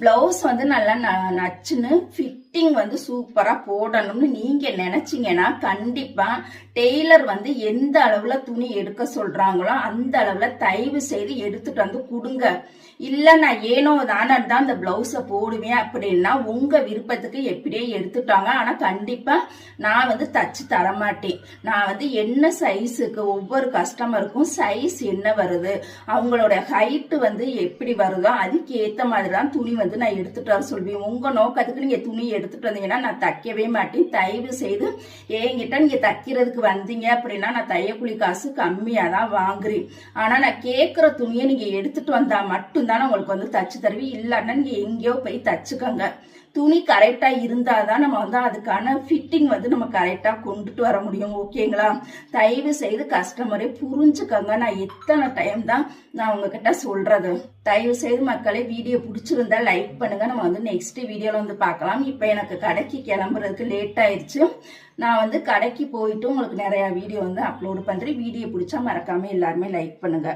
Blouse வந்து நல்லா ந- நச்சுன்னு ஃபிட்டிங் வந்து சூப்பராக போடணும்னு நீங்கள் நினச்சிங்கன்னா கண்டிப்பாக டெய்லர் வந்து எந்த அளவில் துணி எடுக்க சொல்கிறாங்களோ அந்த அளவில் தயவு செய்து எடுத்துட்டு வந்து கொடுங்க. இல்லை நான் ஏனோ தானே தான் அந்த ப்ளவுஸை போடுவேன் அப்படின்னா உங்கள் விருப்பத்துக்கு எப்படியே எடுத்துட்டாங்க. ஆனால் கண்டிப்பாக நான் வந்து தச்சு தரமாட்டேன். நான் வந்து என்ன சைஸுக்கு ஒவ்வொரு கஸ்டமருக்கும் சைஸ் என்ன வருது அவங்களோட ஹைட்டு வந்து எப்படி வருதோ அதுக்கு மாதிரி தான் துணி வந்து நான் எடுத்துட்டு வர சொல்வேன். உங்கள் நோக்கத்துக்கு நீங்கள் துணி எடுத்துட்டு வந்தீங்கன்னா நான் தைக்கவே மாட்டேன். தயவு செய்து என்கிட்ட நீங்க தைக்கிறதுக்கு வந்தீங்க அப்படின்னா நான் தையக்குழி காசு கம்மியா தான் வாங்குறேன். ஆனா நான் கேட்குற துணியை நீங்க எடுத்துட்டு வந்தா மட்டும்தான் உங்களுக்கு வந்து தச்சு தருவேன். இல்லைன்னா நீங்க எங்கேயோ போய் தச்சுக்கோங்க. துணி கரெக்டா இருந்தாதான் நம்ம வந்து அதுக்கான ஃபிட்டிங் வந்து நம்ம கரெக்டா கொண்டுட்டு வர முடியும். ஓகேங்களா தயவு செய்து கஸ்டமரே புரிஞ்சுக்கங்க. நான் எத்தனை டைம் தான் நான் உங்ககிட்ட சொல்றது. தயவு செய்து மக்களே வீடியோ பிடிச்சிருந்தா லைக் பண்ணுங்க. நம்ம வந்து நெக்ஸ்ட் வீடியோல வந்து பார்க்கலாம். இப்போ எனக்கு கடைக்கு கிளம்புறதுக்கு லேட் ஆயிடுச்சு. நான் வந்து கடைக்கு போயிட்டு உங்களுக்கு நிறைய வீடியோ வந்து அப்லோடு பண்றேன். வீடியோ பிடிச்சா மறக்காம எல்லாருமே லைக் பண்ணுங்க.